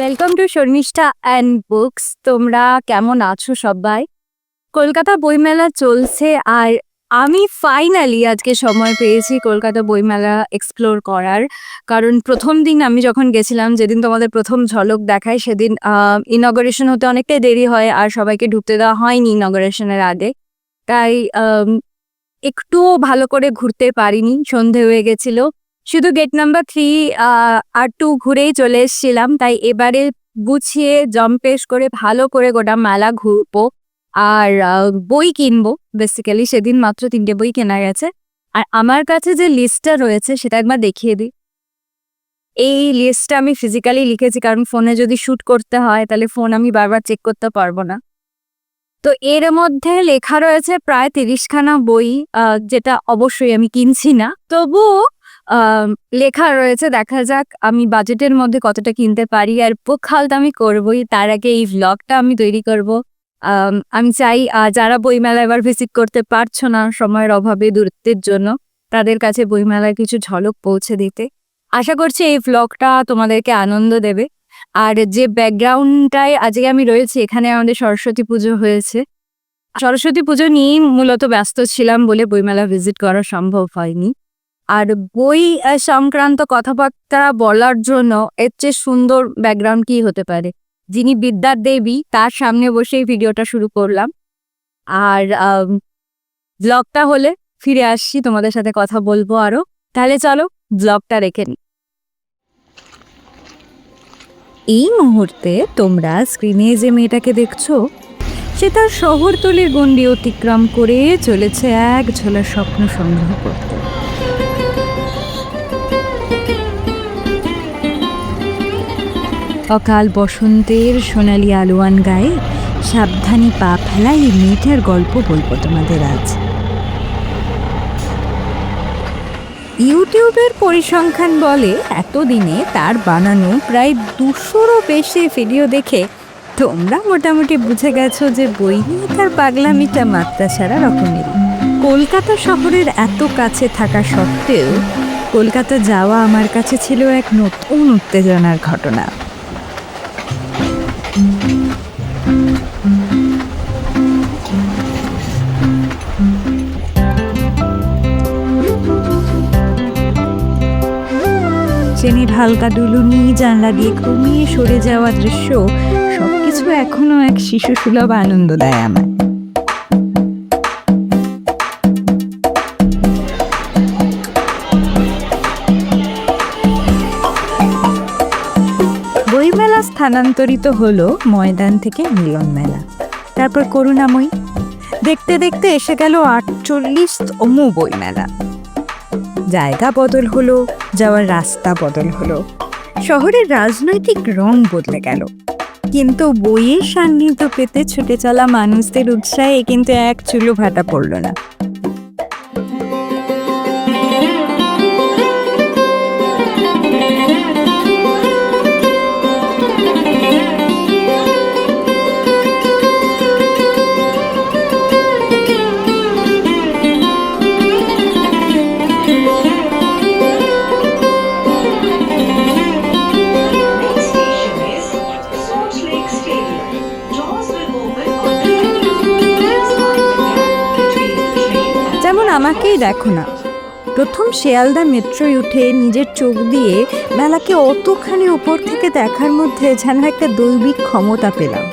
Welcome to Sharmishtha and books তোমরা কেমন আছো সবাই? কলকাতা বইমেলা চলছে আর আমি ফাইনালি আজকে সময় পেয়েছি কলকাতা বইমেলা এক্সপ্লোর করার। কারণ প্রথম দিন আমি যখন গেছিলাম, যেদিন তোমাদের প্রথম ঝলক দেখায়, সেদিন ইনগরেশন হতে অনেকটাই দেরি হয় আর সবাইকে ঢুকতে দেওয়া হয়নি ইনগরেশনের আগে। তাই একটুও ভালো করে ঘুরতে পারিনি, সন্ধে হয়ে গেছিল। শুধু গেট নাম্বার থ্রি আর টু ঘুরেই চলে এসেছিলাম। তাই এবারে গুছিয়ে জম্পেশ করে, ভালো করে গোটা মেলা ঘুরবো। আর বই কিনবো। বেসিক্যালি সেদিন মাত্র তিনটে বই কেনা গেছে। আর আমার কাছে যে লিস্টটা রয়েছে, সেটা একবার দেখিয়ে দিই। এই লিস্টটা আমি ফিজিক্যালি লিখেছি, কারণ ফোনে যদি শ্যুট করতে হয়, তাহলে ফোন আমি বারবার চেক করতে পারব না। তো এর মধ্যে লেখা রয়েছে প্রায় তিরিশখানা বই যেটা অবশ্যই আমি কিনছি না। তবুও লেখা রয়েছে দেখা যাক আমি বাজেটের মধ্যে কতটা কিনতে পারি। আর বুক হালত আমি করবই তার আগে এই ভ্লগটা আমি তৈরি করব। আম, চাই যারা বইমেলা এবার ভিজিট করতে পারছ না সময়ের অভাবে দূরত্বের জন্য তাদের কাছে বইমেলার কিছু ঝলক পৌঁছে দিতে। আশা করছি এই ভ্লগটা তোমাদেরকে আনন্দ দেবে। আর যে ব্যাকগ্রাউন্ডটায় আজকে আমি রয়েছি এখানে আমাদের সরস্বতী পুজো হয়েছে। সরস্বতী পুজো নিয়েই মূলত ব্যস্ত ছিলাম বলে বইমেলা ভিজিট করা সম্ভব হয়নি। আর বই সংক্রান্ত কথাবার্তা বলার জন্য এর চেয়ে সুন্দর ব্যাকগ্রাউন্ড কি হতে পারে? যিনি বিদ্যার দেবী, তার সামনে বসেই ভিডিওটা শুরু করলাম। আর ব্লগটা হলে ফিরে আসছি, তোমাদের সাথে কথা বলব আরও। তাহলে চলো ব্লগটা রেখে নিই। এই মুহূর্তে তোমরা স্ক্রিনে যে মেয়েটাকে দেখছ, সে তার শহরতলির গণ্ডি অতিক্রম করে চলেছে এক ঝোলা স্বপ্ন সংগ্রহ করতে। অকাল বসন্তের সোনালি আলোয়ান গায়ে সাবধানী পা ফেলা এই মেয়েটার গল্প বলব তোমাদের আজ। ইউটিউবের পরিসংখ্যান বলে এতদিনে তার বানানো প্রায় দুশোরও বেশি ভিডিও দেখে তোমরা মোটামুটি বুঝে গেছো যে বই নিয়ে তার পাগলামিটা মাত্রা ছাড়া রকমেরই। কলকাতা শহরের এত কাছে থাকা সত্ত্বেও কলকাতা যাওয়া আমার কাছে ছিল এক নতুন উত্তেজনার ঘটনা। ট্রেনের হালকা দুলুনি, জানলা দিয়ে ঘুমিয়ে সরে যাওয়া দৃশ্য সবকিছু এখনও এক শিশু সুলভ আনন্দ দেয় আমার বইমেলা স্থানান্তরিত হলো ময়দান থেকে মিলন মেলা তারপর করুণাময়ী। দেখতে দেখতে এসে গেল আটচল্লিশ তমু বইমেলা। জায়গা বদল হলো যাওয়ার রাস্তা বদল হলো। শহরের রাজনৈতিক রং বদলে গেল। কিন্তু বইয়ের সান্নিধ্য পেতে ছুটে চলা মানুষদের উৎসাহে কিন্তু এক চুলো ভাটা পড়ল না। দেখো না। প্রথম শেয়ালদা মেট্রোয় উঠে নিজের চোখ দিয়ে মেলাকে অতখানি উপর থেকে দেখার মধ্যে যেন একটা দৈবিক ক্ষমতা পেলাম।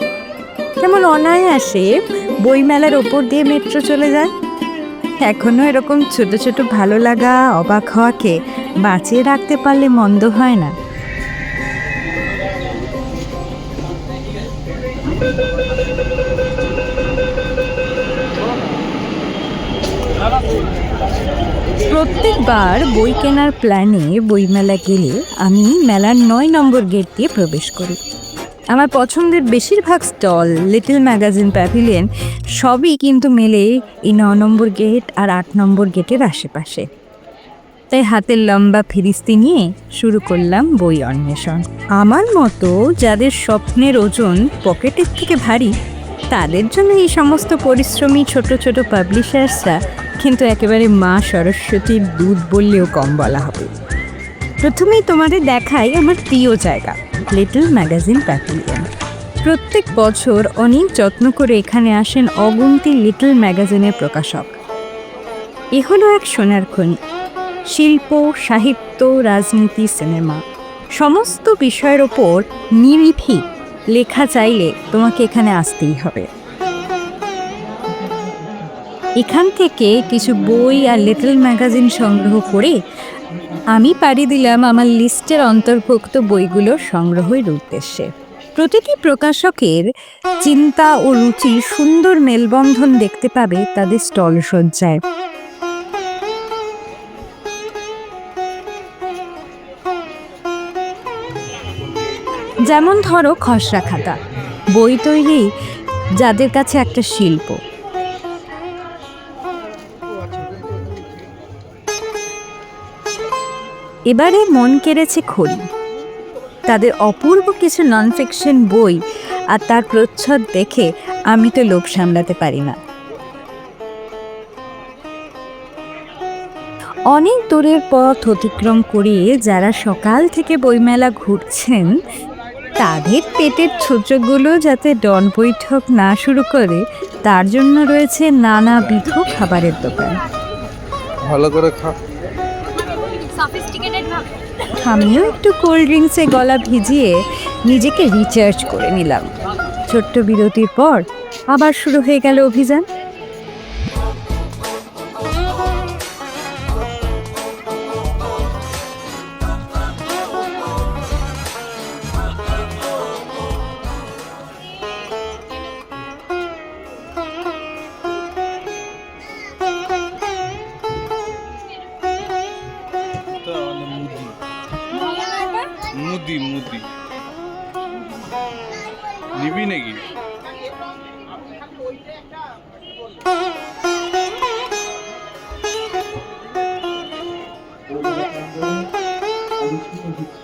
যেমন অনায়াসে বইমেলার ওপর দিয়ে মেট্রো চলে যায়। এখনও এরকম ছোট ছোট ভালো লাগা, অবাক হওয়াকে বাঁচিয়ে রাখতে পারলে মন্দ হয় না। প্রত্যেকবার বই কেনার প্ল্যানে বইমেলা গেলে আমি মেলার নয় নম্বর গেট দিয়ে প্রবেশ করি। আমার পছন্দের বেশিরভাগ স্টল, লিটল ম্যাগাজিন, প্যাভিলিয়ন সবই কিন্তু মেলে এই ন নম্বর গেট আর আট নম্বর গেটের আশেপাশে। তাই হাতের লম্বা ফিরিস্তি নিয়ে শুরু করলাম বই অন্বেষণ। আমার মতো যাদের স্বপ্নের ওজন পকেটের থেকে ভারী তাদের জন্য এই সমস্ত পরিশ্রমী ছোট ছোট পাবলিশার্সরা কিন্তু একেবারে মা সরস্বতীর দুধ বললেও কম বলা হবে। প্রথমেই তোমাদের দেখাই আমার প্রিয় জায়গা লিটল ম্যাগাজিন প্যাভিলিয়ন প্রত্যেক বছর অনেক যত্ন করে এখানে আসেন অগুন্তি লিটল ম্যাগাজিনের প্রকাশক। এ হলো এক সোনার খনি, শিল্প, সাহিত্য, রাজনীতি, সিনেমা, সমস্ত বিষয়ের ওপর নিরিভি লেখা চাইলে তোমাকে এখানে আসতেই হবে। এখান থেকে কিছু বই আর লিটল ম্যাগাজিন সংগ্রহ করে আমি পাড়ি দিলাম আমার লিস্টের অন্তর্ভুক্ত বইগুলোর সংগ্রহের উদ্দেশ্যে। প্রতিটি প্রকাশকের চিন্তা ও রুচি সুন্দর মেলবন্ধন দেখতে পাবে তাদের স্টল সজ্জায়। যেমন ধরো খসড়া খাতা। বই তৈরি যাদের কাছে একটা শিল্প। এবারে মন কেড়েছে খড়ি। তাদের অপূর্ব কিছু নন ফিকশন বই আর তার প্রচ্ছদ দেখে আমি তো লোভ সামলাতে পারি না। অনেক দূরের পথ অতিক্রম করে যারা সকাল থেকে বইমেলা ঘুরছেন তাদের পেটের ছোটগুলো যাতে ডন বৈঠক না শুরু করে তার জন্য রয়েছে নানাবিধ খাবারের দোকান। ভালো করে খা। আমিও একটু কোল্ড ড্রিঙ্কসে গলা ভিজিয়ে নিজেকে রিচার্জ করে নিলাম। ছোট্ট বিরতির পর আবার শুরু হয়ে গেল অভিযান। মুদি মুদি। নিবি নাকি?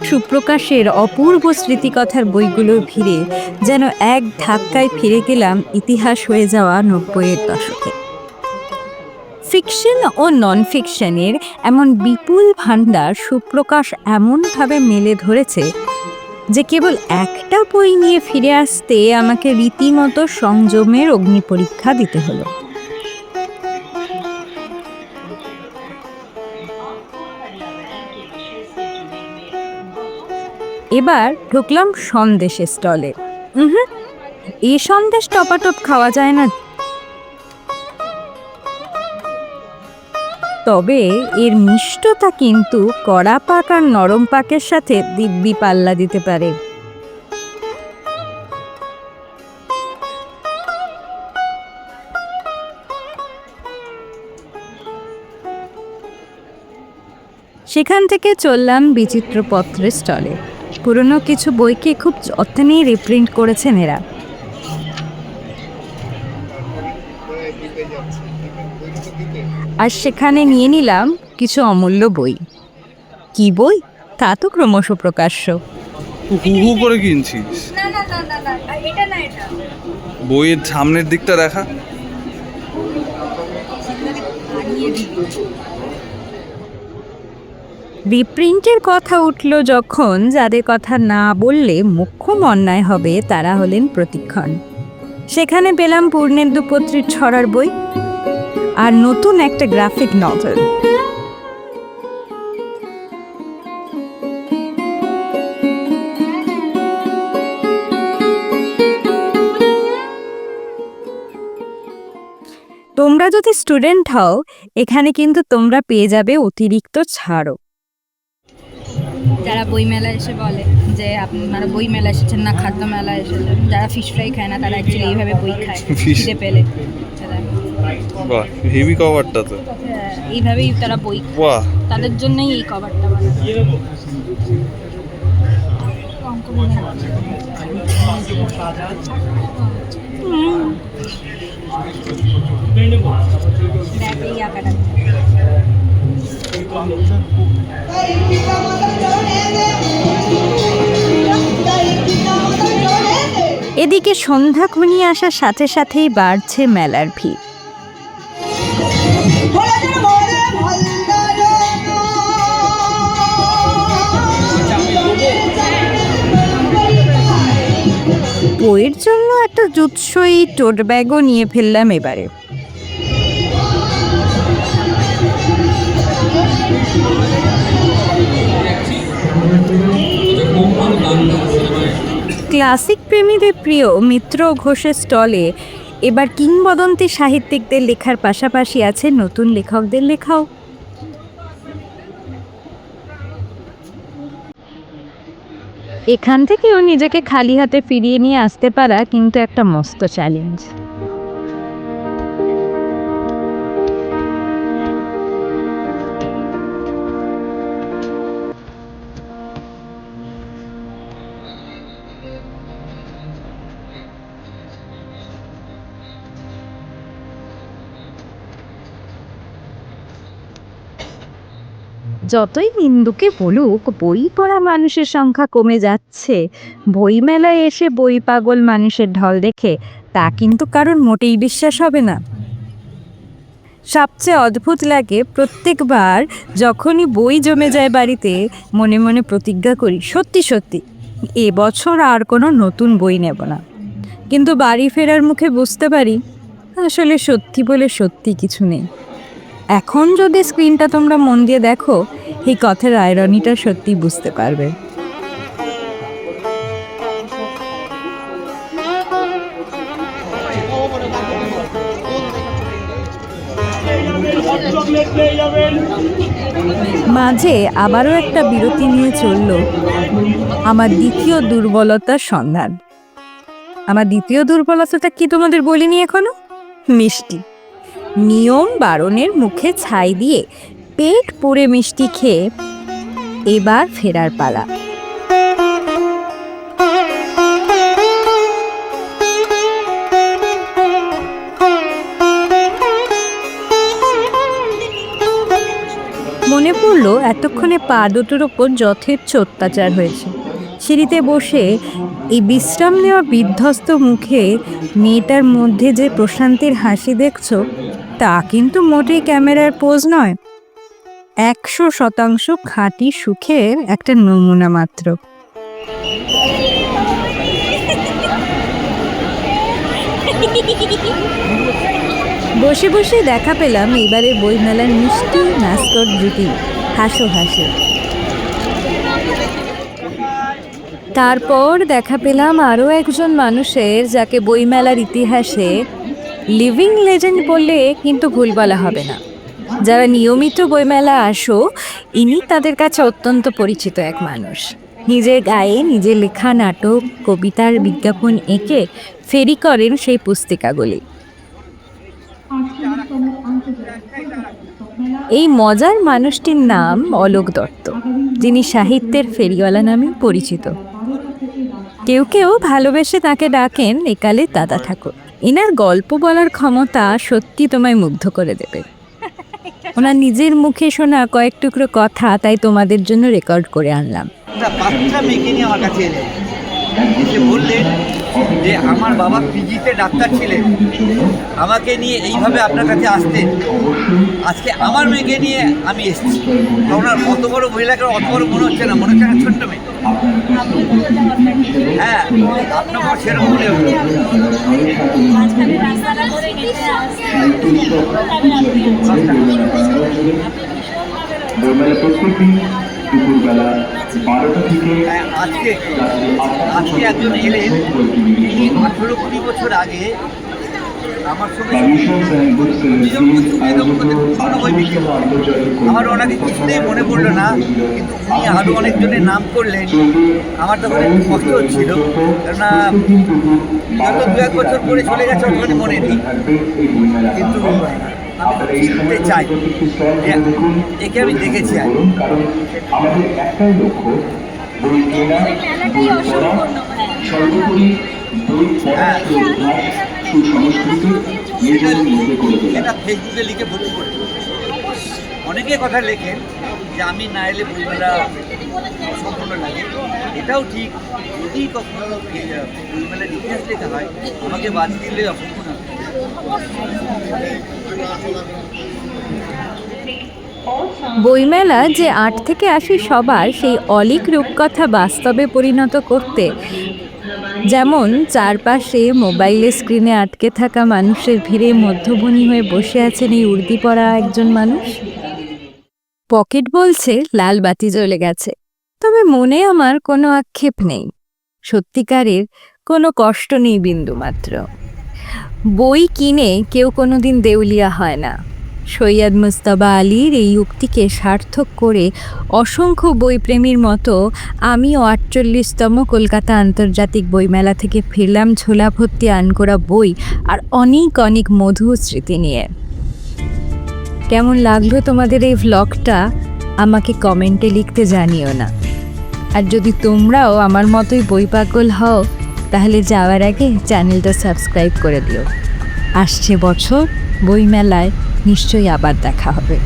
সুপ্রকাশের অপূর্ব স্মৃতিকথার বইগুলোর ভিড়ে যেন এক ধাক্কায় ফিরে গেলাম ইতিহাস হয়ে যাওয়া নব্বইয়ের দশকে। ফিকশন ও নন ফিকশনের এমন বিপুল ভাণ্ডার সুপ্রকাশ এমনভাবে মেলে ধরেছে যে কেবল একটা বই নিয়ে ফিরে আসতে আমাকে রীতিমতো সংযমের অগ্নি পরীক্ষা দিতে হলো। এবার ঢুকলাম সন্দেশের স্টলে। এই সন্দেশ টপাটপ খাওয়া যায় না তবে এর মিষ্টতা কিন্তু কড়া পাক আর নরম পাকের সাথে দিব্যি পাল্লা দিতে পারে। সেখান থেকে চললাম বিচিত্রপত্রের স্টলে। পুরনো কিছু বইকে খুব যত্ন রিপ্রিন্ট করেছেন এরা। আর সেখানে নিয়ে নিলাম কিছু অমূল্য বই। কি বই? তা তো ক্রমশ প্রকাশ্য। করে কিনছিস? বইয়ের সামনের দিকটা দেখা। রিপ্রিন্টের কথা উঠল যখন যাদের কথা না বললে মুখ্যম অন্যায় হবে তারা হলেন প্রতিক্ষণ। সেখানে পেলাম পূর্ণেন্দু পত্রীর ছড়ার বই। আর নতুন একটা গ্রাফিক নভেল তোমরা যদি স্টুডেন্ট হও এখানে কিন্তু তোমরা পেয়ে যাবে অতিরিক্ত ছাড়ও। যারা বই মেলা এসে বলে যে আপনারা বই মেলা এসেছেন না খাদ্য মেলা এসেছেন যারা ফিশ ফ্রাই খায় না তারা অ্যাকচুয়ালি এইভাবে বই খায় খিদে পেলে। বাহ হেভি কভারটা তো এইভাবেই তারা বই। বাহ। তাদের জন্যই এই কভারটা এদিকে সন্ধ্যা ঘনিয়ে আসার সাথে সাথেই বাড়ছে মেলার ভিড়। এর জন্য একটা জুৎসই টোট ব্যাগও নিয়ে ফেললাম এবারে। ক্লাসিক প্রেমীদের প্রিয় মিত্র ঘোষের স্টলে এবার কিংবদন্তি সাহিত্যিকদের লেখার পাশাপাশি আছে নতুন লেখকদের লেখাও। এখান থেকেও নিজেকে খালি হাতে ফিরিয়ে নিয়ে আসতে পারা কিন্তু একটা মস্ত চ্যালেঞ্জ যতই হিন্দুকে বলুক, বই পড়া মানুষের সংখ্যা কমে যাচ্ছে। বইমেলায় এসে বই পাগল মানুষের ঢল দেখে, তা কিন্তু কারণ মোটেই বিশ্বাস হবে না। সবচেয়ে অদ্ভুত লাগে, প্রত্যেকবার যখনই বই জমে যায় বাড়িতে, মনে মনে প্রতিজ্ঞা করি, সত্যি সত্যি এবছর আর কোনো নতুন বই নেব না। কিন্তু বাড়ি ফেরার মুখে বুঝতে পারি, আসলে সত্যি বলে সত্যি কিছু নেই। এখন যদি স্ক্রিনটা তোমরা মন দিয়ে দেখো, এই কথার আয়রনিটা সত্যি বুঝতে পারবে। মাঝে আবারও একটা বিরতি নিয়ে চলল আমার দ্বিতীয় দুর্বলতার সন্ধান। আমার দ্বিতীয় দুর্বলতাটা কি তোমাদের বলিনি এখনও? মিষ্টি। নিয়ম বারণের মুখে ছাই দিয়ে পেট পুড়ে মিষ্টি খেয়ে এবার ফেরার পালা। মনে পড়ল এতক্ষণে পা দুটোর ওপর যথেচ্ছ অত্যাচার হয়েছে। সিঁড়িতে বসে এই বিশ্রাম নেওয়া বিধ্বস্ত মুখে মেয়েটার মধ্যে যে প্রশান্তির হাসি দেখছ, তা কিন্তু মোটেই ক্যামেরার পোজ নয়। একশো শতাংশ খাঁটি সুখের একটা নমুনা মাত্র। বসে বসে দেখা পেলাম এবারে বইমেলার মিষ্টি ম্যাসকট জুটি। হাসো হাসো। তারপর দেখা পেলাম আরও একজন মানুষের, যাকে বইমেলার ইতিহাসে লিভিং লেজেন্ড বললে কিন্তু ভুল বলা হবে না। যারা নিয়মিত বইমেলা আসো, ইনি তাদের কাছে অত্যন্ত পরিচিত এক মানুষ। নিজের গায়ে নিজের লেখা, নাটক, কবিতার বিজ্ঞাপন এঁকে ফেরি করেন সেই পুস্তিকাগুলি। এই মজার মানুষটির নাম অলোক দত্ত, যিনি সাহিত্যের ফেরিওয়ালা নামে পরিচিত। কেউ কেউ ভালোবেসে তাকে ডাকেন একালে দাদা ঠাকুর। এনার গল্প বলার ক্ষমতা সত্যি তোমায় মুগ্ধ করে দেবে। ওনার নিজের মুখে শোনা কয়েক টুকরো কথা তাই তোমাদের জন্য রেকর্ড করে আনলাম। এসে বললেন যে আমার বাবা পিজিতে ডাক্তার ছিলেন। আমাকে নিয়ে এইভাবে আপনার কাছে আসতেন। আজকে আমার মেয়েকে নিয়ে আমি এসেছি। ওনার অত বড় মহিলাকে অত বড় মনে হচ্ছে না মনে হচ্ছে একটা ছোট্ট মেয়ে। হ্যাঁ আপনাকেও সেরকম মনে হলো প্রত্যেকদিন দুপুরবেলা আজকে আজকে একজন এলেন। তিনি আঠেরো কুড়ি বছর আগে আমার আমার ওনাকে কিছুতেই মনে পড়ল না কিন্তু উনি আরও অনেকজনের নাম করলেন। আমার তখন একটু কষ্ট হচ্ছিল কেননা হয়তো দু এক বছর পরে চলে গেছে ওখানে মনে নেই। কিন্তু আমি চিনতে চাই। একে আমি দেখেছি আর বলুন আমাদের একটাই লক্ষ্য বই কেনা বই পড়া সর্বোপরি বই পড়ার অভ্যাস সুসংস্কৃতি নিজের মধ্যে করে তোলা। এটা ফেসবুকে লিখে ভর্তি করে অনেকে কথা লেখেন যে আমি না এলে বইমেলা সম্পূর্ণ লাগে। এটাও ঠিক। যদি কখনো বইমেলার ইতিহাস লেখা হয় আমাকে বাদ দিলে অসম্পূর্ণ। বইমেলা যে আট থেকে আশি সবার সেই অলিক রূপকথা বাস্তবে পরিণত করতে, যেমন চারপাশে মোবাইলের স্ক্রিনে আটকে থাকা মানুষের ভিড়ে মধ্যবনী হয়ে বসে আছেন এই উর্দি পরা একজন মানুষ। পকেট বলছে, লাল বাতি জ্বলে গেছে। তবে মনে আমার কোনো আক্ষেপ নেই। সত্যিকারের কোনো কষ্ট নেই বিন্দুমাত্র। বই কিনে কেউ কোনোদিন দেউলিয়া হয় না। সৈয়দ মুস্তাবা আলীর এই উক্তিকে সার্থক করে অসংখ্য বইপ্রেমীর মতো আমিও আটচল্লিশতম কলকাতা আন্তর্জাতিক বইমেলা থেকে ফিরলাম ঝোলা ভর্তি আনকোরা বই আর অনেক অনেক মধুর স্মৃতি নিয়ে। কেমন লাগল তোমাদের এই ভ্লগটা আমাকে কমেন্টে লিখতে জানিও না। আর যদি তোমরাও আমার মতোই বই পাগল হও তাহলে যাওয়ার আগে চ্যানেলটা সাবস্ক্রাইব করে দিও। আসছে বছর বইমেলায় নিশ্চয়ই আবার দেখা হবে।